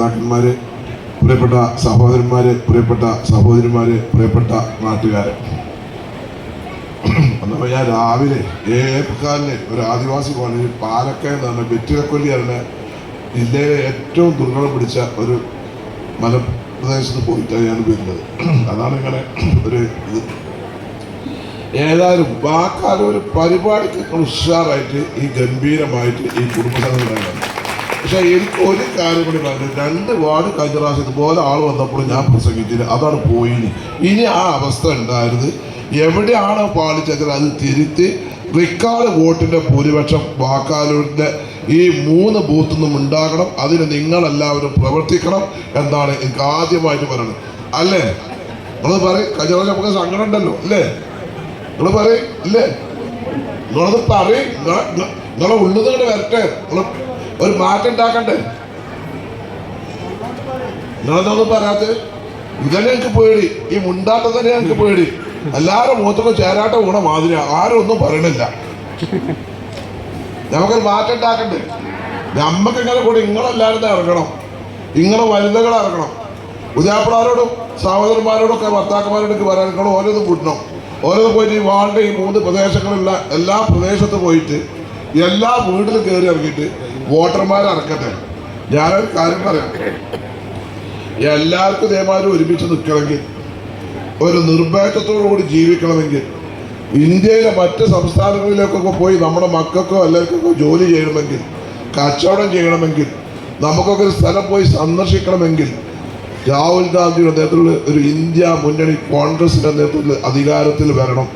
നേതാക്കന്മാര് പ്രിയപ്പെട്ട സഹോദരന്മാര് പ്രിയപ്പെട്ട സഹോദരിമാര് പ്രിയപ്പെട്ട നാട്ടുകാര്. അന്നപ്പോ ഞാൻ രാവിലെ ഏക്കാലിന് ഒരു ആദിവാസി കോളേജിൽ പാലക്കയം എന്ന് പറഞ്ഞ വെറ്റിലക്കൊല്ലിയാണ് ജില്ലയിലെ ഏറ്റവും ദുർഗണം പിടിച്ച ഒരു മലപ്രദേശത്ത് പോയിട്ടാണ് ഞാൻ വരുന്നത്. അതാണ് ഇങ്ങനെ ഒരു ഇത്. ഏതായാലും വാക്കാലും ഒരു പരിപാടിക്ക് ഉഷാറായിട്ട് ഈ ഗംഭീരമായിട്ട് ഈ കുടുംബസംഘം ഉണ്ടായിരുന്നു പക്ഷെ എനിക്ക് ഒരു കാര്യം കൂടി പറഞ്ഞു രണ്ട് വാർഡ് കഴിഞ്ഞ പ്രാവശ്യം ഇതുപോലെ ആൾ വന്നപ്പോൾ ഞാൻ പ്രസംഗിച്ചില്ല. അതാണ് പോയിന് ഇനി ആ അവസ്ഥ ഉണ്ടായത് എവിടെയാണോ പാളിച്ചത് അത് തിരുത്തി? റിക്കാർഡ് വോട്ടിന്റെ ഭൂരിപക്ഷം വാക്കാലൂരിന്റെ ഈ മൂന്ന് ബൂത്തിൽ നിന്നും ഉണ്ടാകണം. അതിന് നിങ്ങളെല്ലാവരും പ്രവർത്തിക്കണം എന്നാണ് എനിക്ക് ആദ്യമായിട്ട് പറയുന്നത് അല്ലേ? നിങ്ങൾ പറയും. കഴിഞ്ഞ പ്രാവശ്യം നമുക്ക് സങ്കടം ഉണ്ടല്ലോ അല്ലേ? നിങ്ങൾ പറയും ഇല്ലേ? നിങ്ങളത് പറയും. നിങ്ങളെ ഉള്ളത് കൂടെ വരട്ടെ. നിങ്ങൾ ഒരു മാറ്റം ഉണ്ടാക്കണ്ടേ? നിങ്ങളെന്താ പറയാത്ത ഇതന്നെ എനിക്ക് പേടി. ഈ മുണ്ടാട്ടം തന്നെ എനിക്ക് പേടി. എല്ലാവരും മുഖത്തൊക്കെ ചേരാട്ട ഊണ മാതിരി ആരും ഒന്നും പറയണില്ല. നമുക്കൊരു മാറ്റം ഉണ്ടാക്കണ്ടേ? നമ്മക്ക് ഇങ്ങനെ കൂടി നിങ്ങളെല്ലാവരും ഇറങ്ങണം. നിങ്ങളെ വനിതകൾ ഇറങ്ങണം. ഉദാപ്പിളാരോടും സഹോദരന്മാരോടും ഒക്കെ ഭർത്താക്കന്മാരോടൊക്കെ പറയാൻ നിങ്ങൾ ഓരോന്നും കൂട്ടണം ഓരോന്ന് പോയിട്ട് ഈ വാളിന്റെ ഈ മൂന്ന് പ്രദേശങ്ങളിലുള്ള എല്ലാ പ്രദേശത്ത് പോയിട്ട് എല്ലാ വീട്ടിലും കയറി ഇറങ്ങിയിട്ട് വോട്ടർമാരെ അറക്കട്ടെ ഞാനൊരു കാര്യം പറയാം. എല്ലാവർക്കും ഇതേമാതിരി ഒരുമിച്ച് നിൽക്കണമെങ്കിൽ ഒരു നിർഭയത്വത്തോടു കൂടി ജീവിക്കണമെങ്കിൽ ഇന്ത്യയിലെ മറ്റ് സംസ്ഥാനങ്ങളിലേക്കൊക്കെ പോയി നമ്മുടെ മക്കൾക്കോ എല്ലാവർക്കൊക്കെ ജോലി ചെയ്യണമെങ്കിൽ കച്ചവടം ചെയ്യണമെങ്കിൽ നമുക്കൊക്കെ ഒരു സ്ഥലം പോയി സന്ദർശിക്കണമെങ്കിൽ രാഹുൽ ഗാന്ധിയുടെ നേതൃത്വത്തിൽ ഒരു ഇന്ത്യ മുന്നണി കോൺഗ്രസിന്റെ നേതൃത്വത്തിൽ അധികാരത്തിൽ വരണം.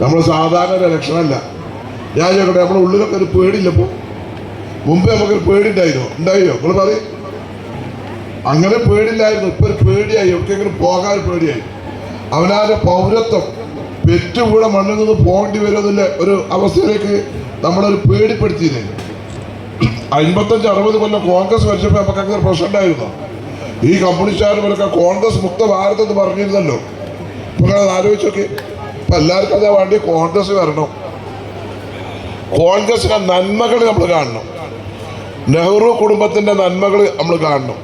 നമ്മൾ സാധാരണ ഒരു ഇലക്ഷനല്ല. ഞാൻ ചോദിക്കട്ടെ നമ്മുടെ ഉള്ളിലൊക്കെ ഒരു പേടിയില്ലപ്പോൾ മുമ്പ് നമുക്കൊരു പേടി ഉണ്ടായോ നിങ്ങൾ പറയും. അങ്ങനെ പേടില്ലായിരുന്നു ഇപ്പൊ ഒരു പേടിയായി. എവിടേക്കെങ്കിലും പോകാൻ പേടിയായി. അവനാന്റെ പൗരത്വം പെറ്റുകൂടെ മണ്ണിൽ നിന്ന് പോകേണ്ടി വരുമെന്നില്ല ഒരു അവസ്ഥയിലേക്ക് നമ്മളൊരു പേടിപ്പെടുത്തിയില്ലേ? അൻപത്തഞ്ച് അറുപത് കൊല്ലം കോൺഗ്രസ് ഭരിച്ചപ്പോൾ നമുക്ക് അങ്ങനെ പ്രശ്നം ഉണ്ടായിരുന്നു? ഈ കമ്മ്യൂണിസ്റ്റുകാർ ഇവരൊക്കെ കോൺഗ്രസ് മുക്ത ഭാരത് എന്ന് പറഞ്ഞിരുന്നല്ലോ. നിങ്ങൾ നിങ്ങളത് ആലോചിച്ചൊക്കെ ഇപ്പൊ എല്ലാവർക്കും അതേ വേണ്ടി കോൺഗ്രസ് വരണം. കോൺഗ്രസിന്റെ നന്മകൾ നമ്മൾ കാണണം. നെഹ്റു കുടുംബത്തിന്റെ നന്മകൾ നമ്മൾ കാണണം.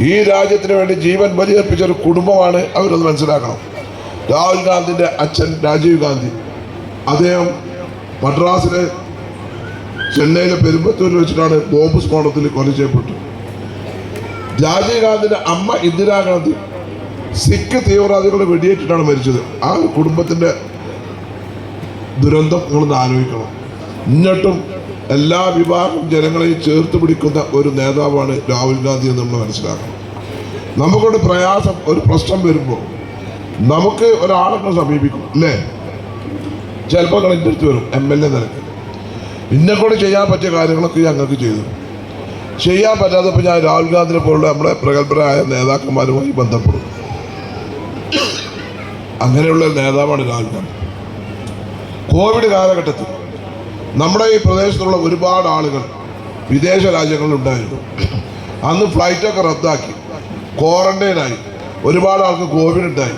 ഈ രാജ്യത്തിന് വേണ്ടി ജീവൻ ബലിയർപ്പിച്ച ഒരു കുടുംബമാണ് അവരത് മനസ്സിലാക്കണം. രാഹുൽ ഗാന്ധിന്റെ അച്ഛൻ രാജീവ് ഗാന്ധി. അദ്ദേഹം മദ്രാസിലെ ചെന്നൈയിലെ പെരുമ്പത്തൂരിൽ വെച്ചിട്ടാണ് ബോംബ് സ്ഫോടനത്തിൽ കൊല ചെയ്യപ്പെട്ടു രാജീവ് ഗാന്ധിന്റെ അമ്മ ഇന്ദിരാഗാന്ധി സിഖ് തീവ്രവാദികളെ വെടിയേറ്റിട്ടാണ് മരിച്ചത്. ആ കുടുംബത്തിന്റെ ദുരന്തം നിങ്ങളൊന്ന് ആലോചിക്കണം. എന്നിട്ടും എല്ലാ വിഭാഗം ജനങ്ങളെയും ചേർത്ത് പിടിക്കുന്ന ഒരു നേതാവാണ് രാഹുൽ ഗാന്ധി എന്ന് നമ്മൾ മനസ്സിലാക്കണം. നമുക്കൊരു പ്രയാസം ഒരു പ്രശ്നം വരുമ്പോൾ നമുക്ക് ഒരാളെ സമീപിക്കും അല്ലേ? ചിലപ്പോൾ അടുത്ത് വരും എം എൽ എ നിലയ്ക്ക്. ഇന്നെ കൂടെ ചെയ്യാൻ പറ്റിയ കാര്യങ്ങളൊക്കെ ഞങ്ങൾക്ക് ചെയ്തു. ചെയ്യാൻ പറ്റാത്തപ്പോൾ ഞാൻ രാഹുൽ ഗാന്ധിനെ പോലുള്ള നമ്മുടെ പ്രഗത്ഭരായ നേതാക്കന്മാരുമായി ബന്ധപ്പെടും. അങ്ങനെയുള്ള നേതാവാണ് രാഹുൽ ഗാന്ധി. കോവിഡ് കാലഘട്ടത്തിൽ നമ്മുടെ ഈ പ്രദേശത്തുള്ള ഒരുപാട് ആളുകൾ വിദേശ രാജ്യങ്ങളിലുണ്ടായിരുന്നു. അന്ന് ഫ്ലൈറ്റൊക്കെ റദ്ദാക്കി. ക്വാറന്റൈനായി ഒരുപാട് ആൾക്ക് കോവിഡ് ഉണ്ടായി.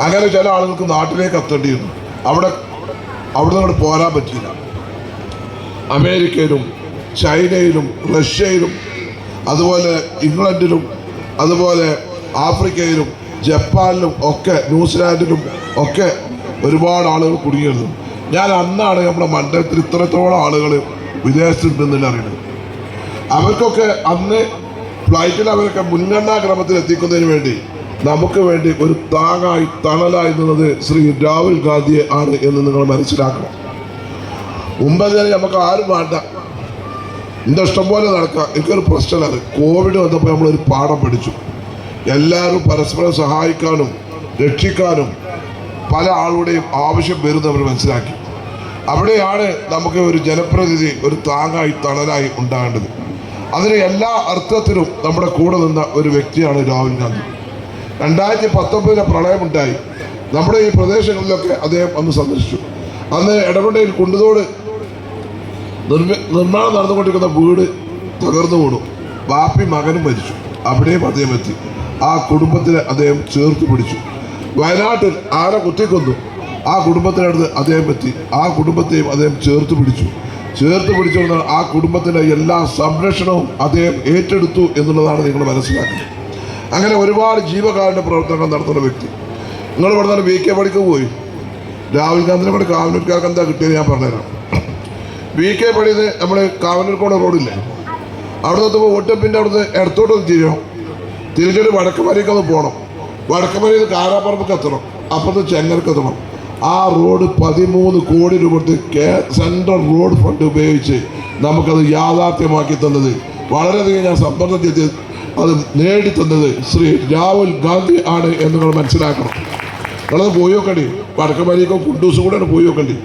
അങ്ങനെ ചില ആളുകൾക്ക് നാട്ടിലേക്ക് എത്തേണ്ടിയിരുന്നു അവിടെ അവിടെ നിന്ന് പോരാൻ പറ്റിയില്ല. അമേരിക്കയിലും ചൈനയിലും റഷ്യയിലും അതുപോലെ ഇംഗ്ലണ്ടിലും അതുപോലെ ആഫ്രിക്കയിലും ജപ്പാനിലും ഒക്കെ ന്യൂസിലാൻഡിലും ഒക്കെ ഒരുപാട് ആളുകൾ കുടുങ്ങിയിരുന്നു. ഞാൻ അന്നാണ് നമ്മുടെ മണ്ഡലത്തിൽ ഇത്രത്തോളം ആളുകൾ വിദേശത്തുണ്ടെന്നില്ല അറിയുന്നത്. അവർക്കൊക്കെ അന്ന് ഫ്ലൈറ്റിൽ അവരൊക്കെ മുൻഗണനാ ക്രമത്തിൽ എത്തിക്കുന്നതിന് വേണ്ടി നമുക്ക് വേണ്ടി ഒരു താങ്ങായി തണലായി നിന്നത് ശ്രീ രാഹുൽ ഗാന്ധിയെ ആണ് എന്ന് നിങ്ങൾ മനസ്സിലാക്കണം. മുമ്പതിനെ നമുക്ക് ആരും വേണ്ട. എന്റെ ഇഷ്ടം പോലെ നടക്കാം എനിക്കൊരു പ്രശ്നമാണ് കോവിഡ് വന്നപ്പോൾ നമ്മളൊരു പാഠം പഠിച്ചു. എല്ലാവരും പരസ്പരം സഹായിക്കാനും രക്ഷിക്കാനും പല ആളുടെയും ആവശ്യം വരുന്നത് അവർ മനസ്സിലാക്കി. അവിടെയാണ് നമുക്ക് ഒരു ജനപ്രതിനിധി ഒരു താങ്ങായി തണലായി ഉണ്ടാകേണ്ടത്. അതിന് എല്ലാ അർത്ഥത്തിലും നമ്മുടെ കൂടെ നിന്ന ഒരു വ്യക്തിയാണ് രാഹുൽ ഗാന്ധി. രണ്ടായിരത്തി പത്തൊമ്പതിലെ പ്രളയമുണ്ടായി. നമ്മുടെ ഈ പ്രദേശങ്ങളിലൊക്കെ അദ്ദേഹം അന്ന് സന്ദർശിച്ചു. അന്ന് ഇടപെടയിൽ കുണ്ടുതോട് നിർമ്മ നിർമ്മാണം നടന്നുകൊണ്ടിരിക്കുന്ന വീട് തകർന്നു വീണു. ബാപ്പി മകനും മരിച്ചു. അവിടെയും അദ്ദേഹം എത്തി. ആ കുടുംബത്തിനെ അദ്ദേഹം ചേർത്ത് പിടിച്ചു. വയനാട്ടിൽ ആരെ കുത്തിക്കൊന്നു. ആ കുടുംബത്തിനടുത്ത് അദ്ദേഹം എത്തി. ആ കുടുംബത്തെയും അദ്ദേഹം ചേർത്ത് പിടിച്ചു. ചേർത്ത് പിടിച്ചുകൊണ്ട് ആ കുടുംബത്തിന്റെ എല്ലാ സംരക്ഷണവും അദ്ദേഹം ഏറ്റെടുത്തു എന്നുള്ളതാണ് നിങ്ങൾ മനസ്സിലാക്കുന്നത്. അങ്ങനെ ഒരുപാട് ജീവകാരുടെ പ്രവർത്തനങ്ങൾ നടത്തുന്ന വ്യക്തി. നിങ്ങൾ ഇവിടെ നിന്ന് വി കെ പണിക്ക് പോയി. രാഹുൽ ഗാന്ധിനെ കൂടെ കാവനൂർക്കാർക്ക് എന്താ കിട്ടിയത് ഞാൻ പറഞ്ഞുതരാം. വി കെ പണിയത് നമ്മൾ കാവനൂർക്കോട് റോഡില്ലേ? അവിടെ നിന്ന് ഒട്ടപ്പിന്റെ അവിടുന്ന് ഇടത്തോട്ട് തിരിയണം. തിരിച്ചിട്ട് വടക്ക് വരേക്കൊന്ന് പോകണം വടക്കമരയിൽ നിന്ന് കാരാപ്പറമ്പ് എത്തണം അപ്പുറത്ത് ചെങ്ങർക്ക് എത്തണം ആ റോഡ് പതിമൂന്ന് കോടി രൂപ കൊടുത്ത് കേ സെൻട്രൽ റോഡ് ഫണ്ട് ഉപയോഗിച്ച് നമുക്കത് യാഥാർത്ഥ്യമാക്കി തന്നത്. വളരെയധികം ഞാൻ സമ്മർദ്ദത്തിൽ അത് നേടിത്തന്നത് ശ്രീ രാഹുൽ ഗാന്ധി ആണ് എന്ന് നിങ്ങൾ മനസ്സിലാക്കണം. നിങ്ങളത് പോയി നോക്കണ്ടി. വടക്കമരയ്ക്കോ കുണ്ടൂസും കൂടെയാണ് പോയി നോക്കണ്ടി.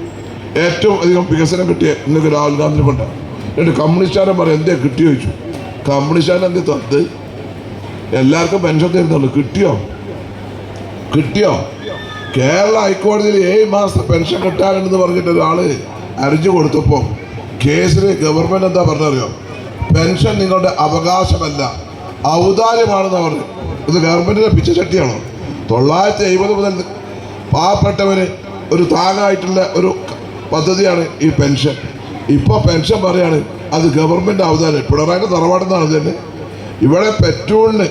ഏറ്റവും അധികം വികസനം കിട്ടിയ ഇന്നൊക്കെ രാഹുൽ ഗാന്ധി കൊണ്ട്. എന്നിട്ട് കമ്മ്യൂണിസ്റ്റുകാരൻ പറയാം എന്തേ കിട്ടിയോ? ചോദിച്ചു. കമ്മ്യൂണിസ്റ്റുകാരൻ എന്തേ തന്നത്? എല്ലാവർക്കും പെൻഷൻ തരുന്നുള്ളൂ. കിട്ടിയോ? കിട്ടിയോ? കേരള ഹൈക്കോടതിയിൽ ഏഴ് മാസത്തെ പെൻഷൻ കിട്ടാനുണ്ടെന്ന് പറഞ്ഞിട്ട് ഒരാൾ അരിഞ്ഞു കൊടുത്തപ്പോൾ കേസിൽ ഗവൺമെന്റ് എന്താ പറഞ്ഞറിയോ? പെൻഷൻ നിങ്ങളുടെ അവകാശമല്ല ഔദാര്യമാണെന്ന് പറഞ്ഞു. ഇത് ഗവൺമെന്റിന്റെ പിച്ചചട്ടിയാണോ തൊള്ളായിരത്തി എഴുപത് മുതൽ പാവപ്പെട്ടവന് ഒരു താങ്ങായിട്ടുള്ള ഒരു പദ്ധതിയാണ് ഈ പെൻഷൻ. ഇപ്പോൾ പെൻഷൻ പറയാണ് അത് ഗവൺമെന്റ് ഔദാര്യം. പിണറായിട്ട് തറവാടെന്നാണ് തന്നെ. ഇവിടെ പെട്രോളിന്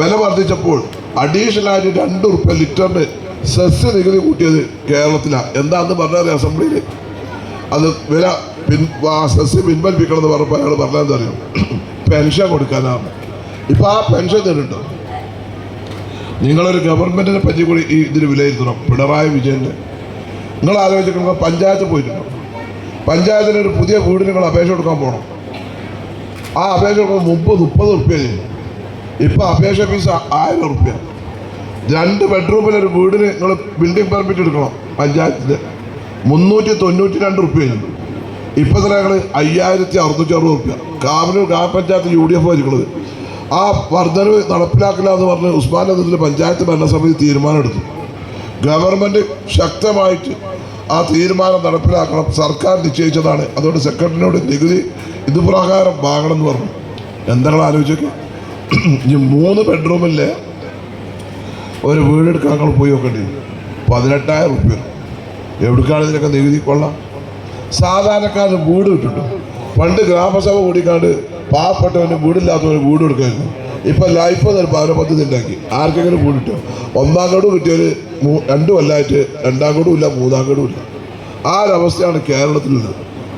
വില വർദ്ധിച്ചപ്പോൾ അഡീഷണൽ ആയിട്ട് രണ്ട് ഉറുപ്പ്യ ലിറ്ററിന് സെസ് നികുതി കൂട്ടിയത് കേരളത്തിലാണ് എന്താന്ന് പറഞ്ഞാൽ അസംബ്ലിയിൽ അത് വില പിൻ സെസ് പിൻവലിപ്പിക്കണം എന്ന് പറഞ്ഞപ്പോൾ അയാൾ പറഞ്ഞതെന്ന് അറിയാം? പെൻഷൻ കൊടുക്കാനാണ്. ഇപ്പം ആ പെൻഷൻ തരുന്നുണ്ടോ? നിങ്ങളൊരു ഗവൺമെന്റിനെ പറ്റി കൂടി ഈ ഇതിൽ വിലയിരുത്തണം. പിണറായി വിജയന്റെ. നിങ്ങൾ ആലോചിക്കണം പഞ്ചായത്ത് പോയിട്ടുണ്ടോ? പഞ്ചായത്തിന് ഒരു പുതിയ വീട് നിങ്ങൾ അപേക്ഷ കൊടുക്കാൻ പോകണം. ആ അപേക്ഷ കൊടുക്കുമ്പോൾ മുപ്പത് മുപ്പത് റുപ്യ ചെയ്യും ഇപ്പം അപേക്ഷ ഫീസ് ആയിരം റുപ്യ. രണ്ട് ബെഡ്റൂമിൽ ഒരു വീടിന് നിങ്ങൾ ബിൽഡിംഗ് പെർമിറ്റ് എടുക്കണം പഞ്ചായത്തിൽ മുന്നൂറ്റി തൊണ്ണൂറ്റി രണ്ട് റുപ്യ ചെയ്യും ഇപ്പം തന്നെ ഞങ്ങൾ അയ്യായിരത്തി അറുന്നൂറ്റി അറുപത് റുപ്യ. കാവനൂർ ഗ്രാമപഞ്ചായത്ത് യു ഡി എഫ് ആയിരിക്കുന്നത് ആ വർധനവ് നടപ്പിലാക്കില്ല എന്ന് പറഞ്ഞ് ഉസ്മാൻ അതിൽ പഞ്ചായത്ത് ഭരണസമിതി തീരുമാനമെടുത്തു. ഗവൺമെന്റ് ശക്തമായിട്ട് ആ തീരുമാനം നടപ്പിലാക്കണം സർക്കാർ നിശ്ചയിച്ചതാണ്. അതുകൊണ്ട് സെക്രട്ടറിനോട് നികുതി ഇതുപ്രകാരം വാങ്ങണം എന്ന് പറഞ്ഞു. എന്താണ് ആലോചിച്ചൊക്കെ? ഈ മൂന്ന് ബെഡ്റൂമിൽ ഒരു വീടെടുക്കാൻ ഞങ്ങൾ പോയി നോക്കേണ്ടി. പതിനെട്ടായിരം റുപ്യ എവിടേക്കാണ് ഇതിനൊക്കെ നികുതി കൊള്ളാം. സാധാരണക്കാരന് വീട് വിട്ടിട്ടു പണ്ട് ഗ്രാമസഭ കൂടിക്കാണ്ട് പാവപ്പെട്ടവന് വീടില്ലാത്തവന് വീട് കൊടുക്കായിരുന്നു. ഇപ്പൊ ലൈഫ് എന്നൊരു ഭവന പദ്ധതി ഉണ്ടാക്കി. ആർക്കെങ്കിലും വീട് കിട്ടും. ഒന്നാം ഗഡു കിട്ടിയൊരു രണ്ടു കൊല്ലമായിട്ട് രണ്ടാം ഗഡും ഇല്ല മൂന്നാം ഗഡും ഇല്ല. ആ ഒരവസ്ഥയാണ് കേരളത്തിലുള്ളത്.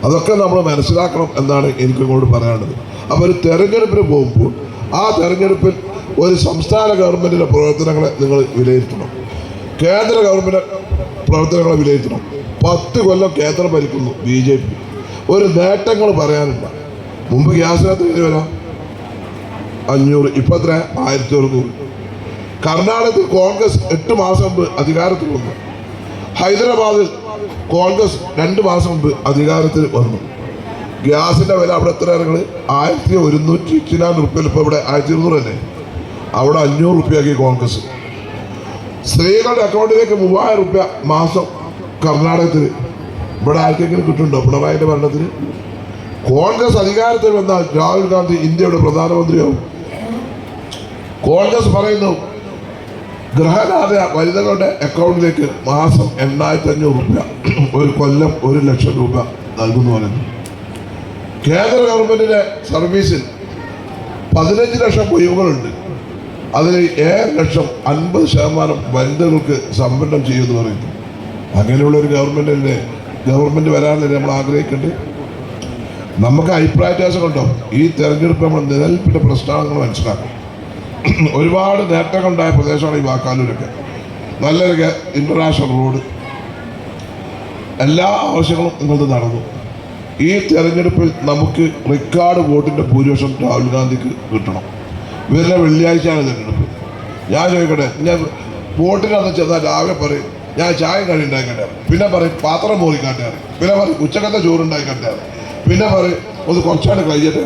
അതൊക്കെ നമ്മൾ മനസ്സിലാക്കണം എന്നാണ് എനിക്ക് ഇങ്ങോട്ട് പറയാനുള്ളത്. അപ്പോൾ ഒരു തെരഞ്ഞെടുപ്പിന് പോകുമ്പോൾ ആ തെരഞ്ഞെടുപ്പിൽ ഒരു സംസ്ഥാന ഗവൺമെന്റിന്റെ പ്രവർത്തനങ്ങളെ നിങ്ങൾ വിലയിരുത്തണം. കേന്ദ്ര ഗവൺമെന്റ് പ്രവർത്തനങ്ങളെ വിലയിരുത്തണം. പത്ത് കൊല്ലം കേന്ദ്രം ഭരിക്കുന്നു ബി ജെ പി. ഒരു നേട്ടങ്ങൾ പറയാനില്ല. മുമ്പ് ഗ്യാസിനകത്ത് കയറി വരാം? അഞ്ഞൂറ് ഇപ്പം ആയിരത്തി ഒരുന്നൂറ്. കർണാടകത്തിൽ കോൺഗ്രസ് എട്ട് മാസം മുമ്പ് അധികാരത്തിൽ വന്നു. ഹൈദരാബാദിൽ കോൺഗ്രസ് രണ്ട് മാസം മുമ്പ് അധികാരത്തിൽ വന്നു. ഗ്യാസിന്റെ വില അവിടെ എത്ര ഇറങ്ങി ആയിരത്തി ഒരുന്നൂറ്റി ചിലാൻ റുപ്യയിൽ ഇപ്പോൾ ഇവിടെ ആയിരത്തി ഇരുന്നൂറല്ലേ അവിടെ അഞ്ഞൂറ് റുപ്യാക്കി കോൺഗ്രസ്. സ്ത്രീകളുടെ അക്കൗണ്ടിലേക്ക് മൂവായിരം റുപ്യ മാസം കർണാടകത്തിൽ. ഇവിടെ ആർക്കെങ്കിലും കിട്ടുന്നുണ്ടോ പിണറായിന്റെ ഭരണത്തിന്? കോൺഗ്രസ് അധികാരത്തിൽ വന്നാൽ രാഹുൽ ഗാന്ധി ഇന്ത്യയുടെ പ്രധാനമന്ത്രിയാവും. കോൺഗ്രസ് പറയുന്നു ഗൃഹനാഥ വനിതകളുടെ അക്കൗണ്ടിലേക്ക് മാസം എണ്ണായിരത്തി അഞ്ഞൂറ് രൂപ ഒരു കൊല്ലം ഒരു ലക്ഷം രൂപ നൽകുന്നു പറയുന്നു. കേന്ദ്ര ഗവൺമെന്റിന്റെ സർവീസിൽ പതിനഞ്ച് ലക്ഷം ഒഴിവുകളുണ്ട് അതിൽ ഏഴ് ലക്ഷം അൻപത് ശതമാനം വനിതകൾക്ക് സംവരണം ചെയ്യുമെന്ന് പറയുന്നു. അങ്ങനെയുള്ള ഒരു ഗവൺമെന്റിന്റെ ഗവൺമെന്റ് വരാനല്ലേ നമ്മൾ ആഗ്രഹിക്കേണ്ടത്? നമുക്ക് അഭിപ്രായ വ്യത്യാസങ്ങളുണ്ടാവും ഈ തെരഞ്ഞെടുപ്പ് നമ്മൾ നിലനിൽപ്പിന്റെ പ്രസ്ഥാനങ്ങൾ മനസ്സിലാക്കും ഒരുപാട് നേട്ടങ്ങളുണ്ടായ പ്രദേശമാണ് ഈ വാക്കാലൂരൊക്കെ. നല്ലൊരു ഇന്റർനാഷണൽ റോഡ്. എല്ലാ ആവശ്യങ്ങളും ഇങ്ങോട്ട് നടന്നു. ഈ തെരഞ്ഞെടുപ്പിൽ നമുക്ക് റെക്കോർഡ് വോട്ടിന്റെ ഭൂരിപക്ഷം രാഹുൽ ഗാന്ധിക്ക് കിട്ടണം. വരുന്ന വെള്ളിയാഴ്ചയാണ് തെരഞ്ഞെടുപ്പ്. ഞാൻ ചോദിക്കട്ടെ ഞാൻ വോട്ടിനകത്ത് ചെന്നാൽ രാവിലെ പറയും ഞാൻ ചായ കടി ഉണ്ടാക്കട്ടെ പിന്നെ പറയും പാത്രം മോറിക്കാട്ടേ പിന്നെ പറയും ഉച്ചക്കത്തെ ചോറ് ഉണ്ടാക്കട്ടെ പിന്നെ പറയും ഒന്ന് കുറച്ചാണ് കഴിയട്ടെ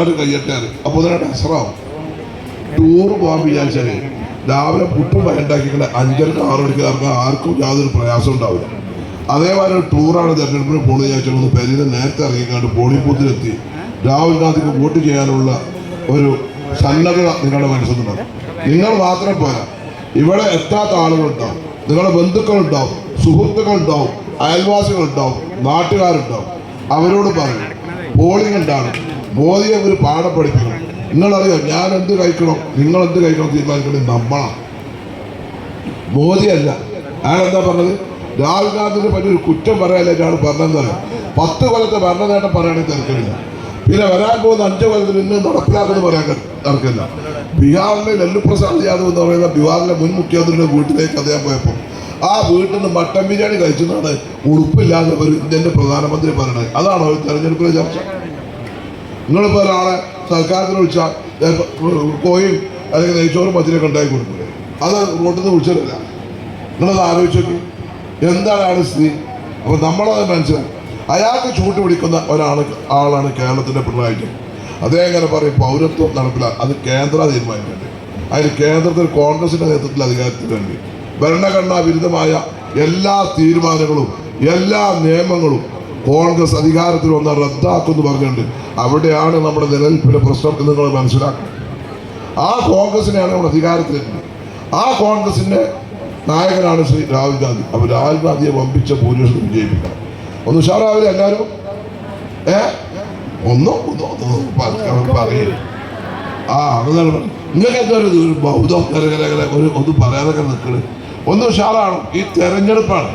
ആണ് കഴിയട്ടെ അപ്പോൾ ഇതിനായിട്ട് അസറാവും ടൂർ പോകാൻ വിചാരിച്ചാൽ രാവിലെ പുട്ടും ഉണ്ടാക്കിക്കൊണ്ട് അഞ്ചരക്ക് ആറ് മണിക്ക് ആർക്കും യാതൊരു പ്രയാസം ഉണ്ടാവില്ല. അതേമാതിരി ഒരു ടൂറാണ് തെരഞ്ഞെടുപ്പിന് പോകുന്നത് വിചാരിച്ചാൽ ഒന്ന് പെരീന്ന് നേരത്തെ ഇറങ്ങിക്കാണ്ട് പോളിംഗ് രാഹുൽ ഗാന്ധിക്ക് വോട്ട് ചെയ്യാനുള്ള ഒരു സന്നദ്ധത നിങ്ങളുടെ മനസ്സിലുണ്ടാവും. നിങ്ങൾ മാത്രം പോരാ. ഇവിടെ എത്താത്ത ആളുകളുണ്ടാവും. നിങ്ങളുടെ ബന്ധുക്കളുണ്ടാവും സുഹൃത്തുക്കളുണ്ടാവും അയൽവാസികളുണ്ടാവും നാട്ടുകാരുണ്ടാവും. അവരോട് പറയും പോളിംഗ് ഉണ്ടാണ് മോദിയെ ഒരു പാഠം പഠിപ്പിക്കണം. നിങ്ങളറിയോ ഞാൻ എന്ത് കഴിക്കണം? നിങ്ങൾ എന്ത് കഴിക്കണം തീരുമാനിക്കണം നമ്മളാണ് മോദിയല്ല. അയാൾ എന്താ പറഞ്ഞത്? രാഹുൽ ഗാന്ധിനെ പറ്റി ഒരു കുറ്റം പറയാനല്ല ഒരാൾ പറഞ്ഞെന്നറിയാം പത്ത് കൊല്ലത്തെ ഭരണ നേട്ടം പറയുകയാണെങ്കിൽ തിരക്കില്ല. പിന്നെ വരാൻ പോകുന്ന അഞ്ച് കൊല്ലത്തിൽ ഇന്ന് നടപ്പിലാക്കുന്നു പറയാൻ നടക്കില്ല ബീഹാറിലെ ലല്ലു പ്രസാദ് യാദവ് എന്ന് പറയുന്ന ബീഹാറിലെ മുൻ മുഖ്യമന്ത്രിയുടെ വീട്ടിലേക്ക് അദ്ദേഹം പോയപ്പോൾ ആ വീട്ടിൽ നിന്ന് മട്ടൻ ബിരിയാണി കഴിച്ചെന്നാണ് ഉടുപ്പില്ലാതെ ഒരു ഇന്ത്യന്റെ പ്രധാനമന്ത്രി പറയുന്നത് അതാണോ തെരഞ്ഞെടുപ്പിലെ ചർച്ച. നിങ്ങളിപ്പോൾ ഒരാളെ സർക്കാരത്തിന് വിളിച്ചാൽ കോയും അല്ലെങ്കിൽ നെയ്ച്ചോറും മത്തിനൊക്കെ ഉണ്ടാക്കി കൊടുക്കില്ലേ അത് റോട്ടിൽ നിന്ന് വിളിച്ചിട്ടില്ല. നിങ്ങളത് ആലോചിച്ച് എന്താണ് അയാളുടെ സ്ഥിതി? അപ്പോൾ നമ്മളത് മനസ്സിലാക്കി അയാൾക്ക് ചൂട്ട് പിടിക്കുന്ന ഒരാൾ ആളാണ് കേരളത്തിന്റെ പിണറായി വിജയൻ. അദ്ദേഹം ഇങ്ങനെ പറയും പൗരത്വം നടപ്പിലാക്കുക അത് കേന്ദ്ര തീരുമാനിക്കേണ്ടത്. അതിന് കേന്ദ്രത്തിൽ കോൺഗ്രസിന്റെ നേതൃത്വത്തിൽ അധികാരത്തിൽ വേണ്ടി. ഭരണഘടനാ വിരുദ്ധമായ എല്ലാ തീരുമാനങ്ങളും എല്ലാ നിയമങ്ങളും കോൺഗ്രസ് അധികാരത്തിൽ വന്ന് റദ്ദാക്കുമെന്ന് പറഞ്ഞുകൊണ്ട് അവിടെയാണ് നമ്മുടെ നിലനിൽപ്പിന്റെ പ്രശ്നം എന്ന് നിങ്ങൾ മനസ്സിലാക്കുന്നത് ആ കോൺഗ്രസിനെയാണ് നമ്മൾ അധികാരത്തിലെത്തുന്നത്. ആ കോൺഗ്രസിന്റെ നായകനാണ് ശ്രീ രാഹുൽ ഗാന്ധി. അപ്പോൾ രാഹുൽ ഗാന്ധിയെ വമ്പിച്ച ഭൂരിപക്ഷം വിജയിപ്പിക്കണം. ഒന്ന് ഉഷാറാവില്ല എല്ലാവരും? ഏ? ഒന്നോ ഒന്നോ ഒന്നോ പറയും ആ അതാണ്. നിങ്ങൾക്ക് എന്താ ഒരു ബൗദ്ധം കരകരകര ഒരു ഒന്നും പറയാതൊക്കെ നിൽക്കണേ. ഒന്ന് ഉഷാറാണ് ഈ തെരഞ്ഞെടുപ്പാണ്.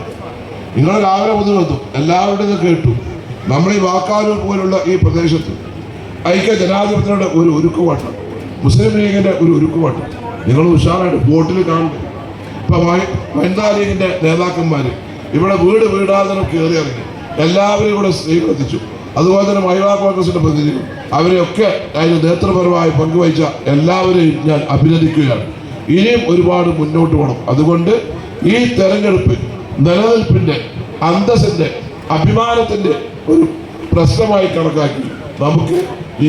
നിങ്ങൾ രാവിലെ മുതൽ വന്നു. എല്ലാവരുടെയും കേട്ടു. നമ്മൾ ഈ വാക്കാലൂർ പോലുള്ള ഈ പ്രദേശത്ത് ഐക്യ ജനാധിപത്യയുടെ ഒരു ഒരുക്കുവാട്ടം മുസ്ലിം ലീഗിന്റെ ഒരു ഒരുക്കുവാട്ടം നിങ്ങൾ ഉഷാറായിട്ട് ബോട്ടിൽ കാണുന്നു ഇപ്പൊ വനിതാ ലീഗിന്റെ നേതാക്കന്മാര് ഇവിടെ വീട് വീടാന്തരം കയറി ഇറങ്ങി. എല്ലാവരും ഇവിടെ സ്ത്രീകളെത്തിച്ചു അതുപോലെ തന്നെ മഹിളാ കോൺഗ്രസിന്റെ പ്രതിനിധികൾ അവരെയൊക്കെ അതിന് നേതൃപരമായി പങ്കുവഹിച്ച എല്ലാവരെയും ഞാൻ അഭിനന്ദിക്കുകയാണ്. ഇനിയും ഒരുപാട് മുന്നോട്ട് പോകണം. അതുകൊണ്ട് ഈ തെരഞ്ഞെടുപ്പ് നിലനിൽപ്പിന്റെ അന്തസ്സിന്റെ അഭിമാനത്തിന്റെ ഒരു പ്രശ്നമായി കണക്കാക്കി നമുക്ക്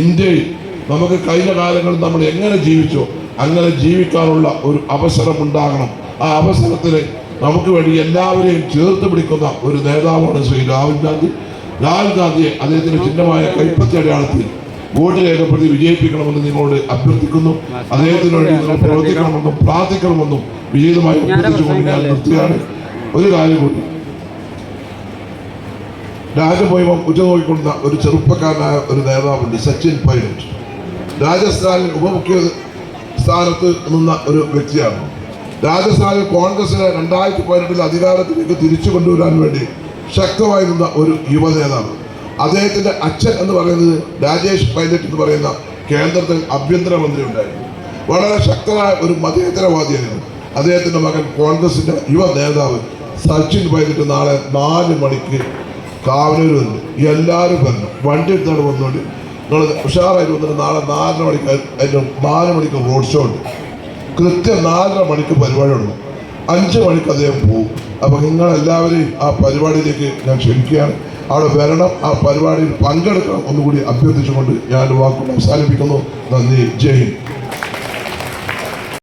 ഇന്ത്യയിൽ നമുക്ക് കഴിഞ്ഞ കാലങ്ങളിൽ നമ്മൾ എങ്ങനെ ജീവിച്ചോ അങ്ങനെ ജീവിക്കാനുള്ള ഒരു അവസരം ഉണ്ടാകണം. ആ അവസരത്തിൽ നമുക്ക് വേണ്ടി എല്ലാവരെയും ചേർത്ത് പിടിക്കുന്ന ഒരു നേതാവാണ് ശ്രീ രാഹുൽ ഗാന്ധി. രാഹുൽ ഗാന്ധിയെ അദ്ദേഹത്തിന്റെ ചിഹ്നമായ കൈപ്പത്തി അടയാളത്തിൽ വോട്ട് രേഖപ്പെടുത്തി വിജയിപ്പിക്കണമെന്ന് നിങ്ങളോട് അഭ്യർത്ഥിക്കുന്നു. അദ്ദേഹത്തിന് വേണ്ടി നിങ്ങൾ പ്രവർത്തിക്കണമെന്നും പ്രാർത്ഥിക്കണമെന്നും വിജയമായി അഭ്യർത്ഥിച്ചുകൊണ്ട് ഞാൻ നിർത്തുകയാണ്. ഒരു കാര്യം കൂടി. രാജഭൈവം ഉറ്റുനോക്കിക്കൊണ്ട ഒരു ചെറുപ്പക്കാരനായ ഒരു നേതാവുണ്ട് സച്ചിൻ പൈലറ്റ്. രാജസ്ഥാനിൽ ഉപമുഖ്യ സ്ഥാനത്ത് നിന്ന ഒരു വ്യക്തിയാണ്. രാജസ്ഥാനിൽ കോൺഗ്രസിനെ രണ്ടായിരത്തി പതിനെട്ടിൽ അധികാരത്തിലേക്ക് തിരിച്ചു കൊണ്ടുവരാൻ വേണ്ടി ശക്തമായി നിന്ന ഒരു യുവ നേതാവ് അദ്ദേഹത്തിന്റെ അച്ഛൻ എന്ന് പറയുന്നത് രാജേഷ് പൈലറ്റ് എന്ന് പറയുന്ന കേന്ദ്രത്തിൽ ആഭ്യന്തരമന്ത്രി ഉണ്ടായിരുന്നു വളരെ ശക്തനായ ഒരു മതേതരവാദിയായിരുന്നു. അദ്ദേഹത്തിന്റെ മകൻ കോൺഗ്രസിന്റെ യുവ നേതാവ് സച്ചിൻ പൈലറ്റ് നാളെ നാല് മണിക്ക് കാവലൂർ വന്നു എല്ലാവരും വരണം വണ്ടി എടുത്താണ് വന്നുകൊണ്ട് നിങ്ങൾ ഉഷാറായിട്ട് വന്നിട്ട് നാളെ നാലര മണിക്ക് അതിന്റെ നാല് മണിക്ക് റോഡ് ഷോ ഉണ്ട്. കൃത്യം നാലര മണിക്ക് പരിപാടി ഉണ്ട് അഞ്ച് മണിക്ക് അദ്ദേഹം പോകും അപ്പം നിങ്ങളെല്ലാവരെയും ആ പരിപാടിയിലേക്ക് ഞാൻ ക്ഷണിക്കുകയാണ്. അവിടെ വരണം. ആ പരിപാടിയിൽ പങ്കെടുക്കണം. ഒന്നുകൂടി അഭ്യർത്ഥിച്ചുകൊണ്ട് ഞാൻ വാക്കുകൾ അവസാനിപ്പിക്കുന്നു. നന്ദി. ജയ് ഹിന്ദ്.